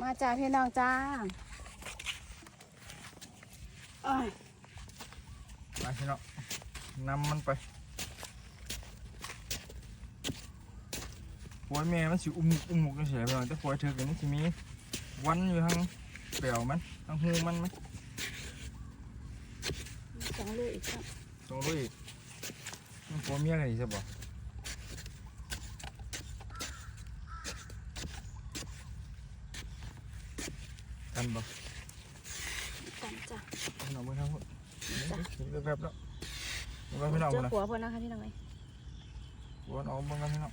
มาจ้าพี่น้องจ้าโอ้ยไปพี่น้องนำมันไปปวยแม่มันสิอุ้มอุ้มหมุกจังซี่แหละพี่น้องแต่ปวยเธอกันนี่สิมีวันอยู่ทางเปลวมันทางหูมันไหมสองลูกอีกครับตรงด้วยอีกมันปวยเมียกันอีกใช่บ่กั นบ่กันจ้าพี่น้องเบิ่งทางพุ่นเห็นแวบๆแล้วเบิ่งพี่น้องเจพุ่อนนะหัวเพื่อนนะคะพี่น้องเอ้ยวนออกเบิ่งกันพี่น้อง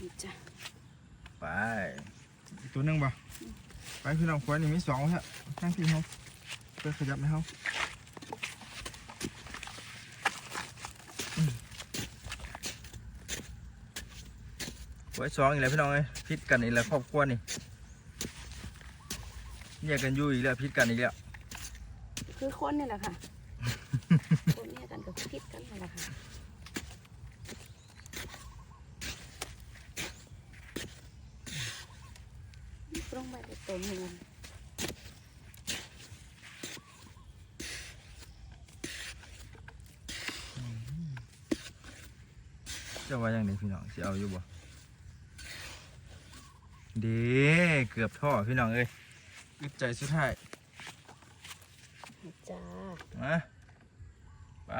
นี่จ้าไปอีกตัวหนึงบ่ไปพี่น้องควายนี่มีสองฮะทั้งที่เขาเพื่อขยับให้เขา ไว้สองอีกแล้วพี่น้องเอ้ยพิษกันอีกแล้วครอบครัวนี่แยกกันอยู่อีกแล้วพิษกันอีกแล้วคือคนนี่แหละค่ะ คนเนี่ยกันกับพิษกันนั่นแหละค่ะลงไปเป็นตัวเมียจะว่าอย่างไรพี่น้องสิเอาอยู่บ่ เด้เกือบท่อพี่น้องเอ้ยอึดใจสุดท้ายนี่จ้ามาไป